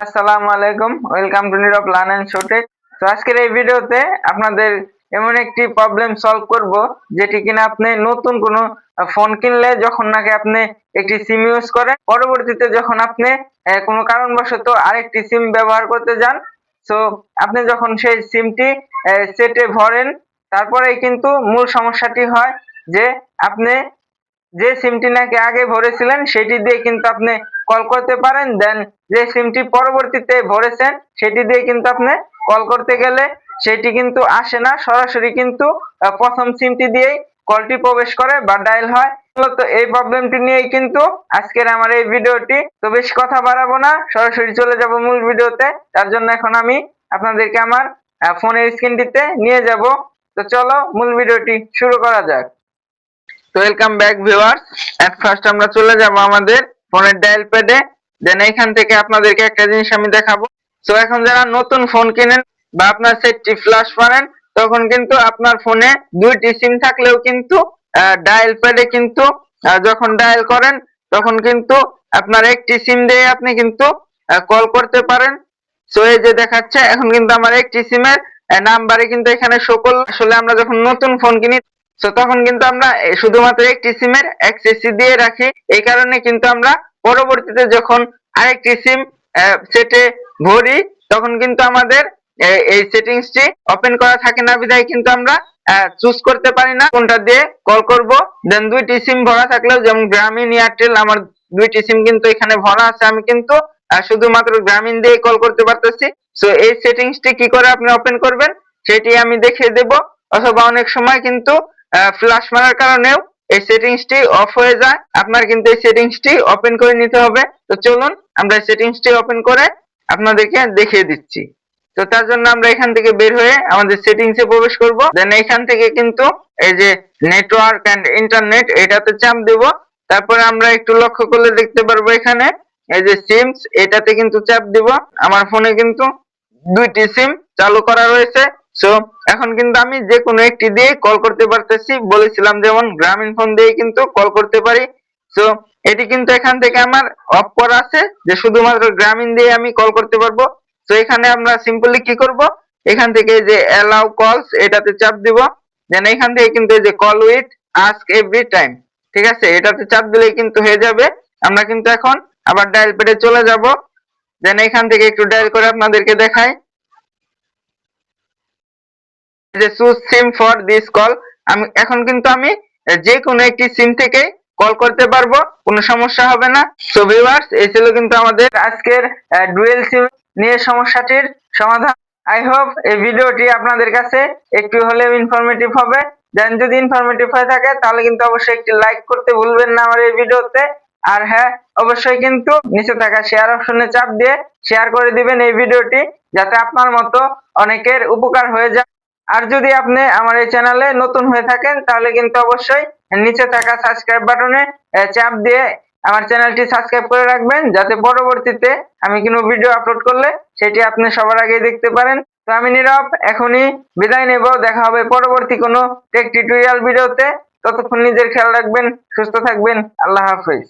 আসসালামু আলাইকুম, welcome to Nirob learn and show tech তো আজকের এই ভিডিওতে আপনাদের এমন একটি প্রবলেম সলভ করব, যেটি কিনা আপনি নতুন কোনো ফোন কিনলে যখন নাকি আপনি একটি সিম ইউজ করেন, পরবর্তীতে যখন আপনি কোনো কারণবশত আরেকটি সিম ব্যবহার করতে যান। তো আপনি যখন সেই সিমটি সেটে ভরেন, তারপরেই কিন্তু মূল সমস্যাটি হয় যে, আপনি যে সিমটি নাকি আগে ভরেছিলেন, সেটি দিয়ে কিন্তু আপনি কল করতে পারেন দেন যে সিমটি পরবর্তীতে ভরেছেন, সেটি দিয়ে কিন্তু আপনি কল করতে গেলে সেটি কিন্তু আসে না, সরাসরি কিন্তু প্রথম সিমটি দিয়েই কলটি প্রবেশ করে বা ডায়াল হয়। মূলত এই প্রবলেমটি নিয়েই কিন্তু আজকের আমার এই ভিডিওটি। তো বেশি কথা বাড়াবো না, সরাসরি চলে যাব মূল ভিডিওতে। তার জন্য এখন আমি আপনাদেরকে আমার ফোনের স্ক্রিনটিতে নিয়ে যাব। তো চলো মূল ভিডিওটি শুরু করা যাক। তো welcome back viewers at first আমরা চলে যাব আমাদের ফোনের ডায়াল প্যাডে দেন এখান থেকে আপনাদেরকে একটা জিনিস আমি দেখাবো। তো এখন যারা নতুন ফোন কিনেন বা আপনার সেটটি ফ্ল্যাশ মারেন তখন কিন্তু আপনার ফোনে দুইটি সিম থাকলেও কিন্তু ডায়াল প্যাডে কিন্তু যখন ডায়াল করেন, তখন কিন্তু আপনার একটি সিম দিয়ে আপনি কিন্তু কল করতে পারেন। সো এই যে দেখাচ্ছে, এখন কিন্তু আমার একটি সিমের নাম্বারে কিন্তু এখানে সকল আসলে আমরা যখন নতুন ফোন কিনি তো তখন কিন্তু আমরা শুধুমাত্র একটি সিমের অ্যাক্সেসই দিয়ে রাখি। এই কারণে কিন্তু আমরা পরবর্তীতে যখন আরেকটি সিম সেটে ভরি, তখন কিন্তু আমাদের এই সেটিংসটি ওপেন করা থাকে না। বিধায় কিন্তু আমরা চুজ করতে পারি না। কোনটা দিয়ে কল করব? দেন দুইটি সিম ভরা থাকলেও যেমন গ্রামীণ এয়ারটেল আমার দুইটি সিম কিন্তু এখানে ভরা আছে। আমি কিন্তু শুধুমাত্র গ্রামীণ দিয়ে কল করতে পারতেছি। সো এই সেটিংসটি কি করে আপনি ওপেন করবেন? সেটি আমি দেখিয়ে দেব। অথবা অনেক সময় কিন্তু ফ্ল্যাশ মারার কারণেও এই সেটিংসটি অফ হয়ে যায়। আপনার কিন্তু এই সেটিংসটি ওপেন করে নিতে হবে। তো চলুন, আমরা সেটিংসটি ওপেন করে আপনাদেরকে দেখিয়ে দিচ্ছি। তো তার জন্য আমরা এখান থেকে বের হয়ে আমাদের সেটিংসে প্রবেশ করব। দেন এখান থেকে কিন্তু এই যে নেটওয়ার্ক এন্ড ইন্টারনেট এটাতে চাপ দেব। তারপরে আমরা একটু লক্ষ্য করলে দেখতে পারব এখানে, এই যে সিমস এটাতে কিন্তু চাপ দিব। আমার ফোনে কিন্তু দুইটি সিম চালু করা রয়েছে। সো এখন কিন্তু আমি যে কোনো একটি দিয়ে কল করতে পারতেছি। বলেছিলাম যেমন গ্রামীণ ফোন দিয়ে কিন্তু কল করতে পারি। সো এটি কিন্তু এখান থেকে আমার অফ করা আছে যে, শুধুমাত্র গ্রামীণ দিয়ে আমি কল করতে পারব। তো এখানে আমরা সিম্পলি কি করব? এখান থেকে যে অ্যালাউ কলস এটাতে চাপ দিব। দেন এখান থেকে কিন্তু এই যে call with ask every time ঠিক আছে? এটাতে চাপ দিলেই কিন্তু হয়ে যাবে। আমরা কিন্তু এখন আবার ডায়াল প্যাডে চলে যাব। দেন এখান থেকে একটু ডায়াল করে আপনাদেরকে দেখাই। যে choose SIM for this call আমি, এখন কিন্তু আমি যে কোনো একটি সিম থেকে কল করতে পারব, কোনো সমস্যা হবে না। সো ভিউয়ার্স এই ছিল কিন্তু আমাদের আজকের ডুয়েল সিম নিয়ে সমস্যাটির সমাধান। আই হোপ এই ভিডিওটি আপনাদের কাছে একটু হলেও ইনফরমেটিভ হবে। দেন যদি ইনফরমেটিভ হয়ে থাকে, তাহলে কিন্তু অবশ্যই একটি লাইক করতে ভুলবেন না আমার এই ভিডিওতে। আর হ্যাঁ অবশ্যই কিন্তু নিচে থাকা শেয়ার অপশনে চাপ দিয়ে শেয়ার করে দিবেন এই ভিডিওটি, যাতে আপনার মতো অনেকের উপকার হয়ে যায়। আর যদি আপনি আমার এই চ্যানেলে নতুন হয়ে থাকেন, তাহলে কিন্তু অবশ্যই নিচে থাকা সাবস্ক্রাইব বাটনে চাপ দিয়ে আমার চ্যানেলটি সাবস্ক্রাইব করে রাখবেন, যাতে পরবর্তীতে আমি কোনো ভিডিও আপলোড করলে সেটি আপনি সবার আগে দেখতে পারেন। তো আমি নীরব, এখনই বিদায় নেব। দেখা হবে পরবর্তী কোনো টেক টিউটোরিয়াল ভিডিওতে ততক্ষণ নিজের খেয়াল রাখবেন, সুস্থ থাকবেন। আল্লাহ হাফেজ।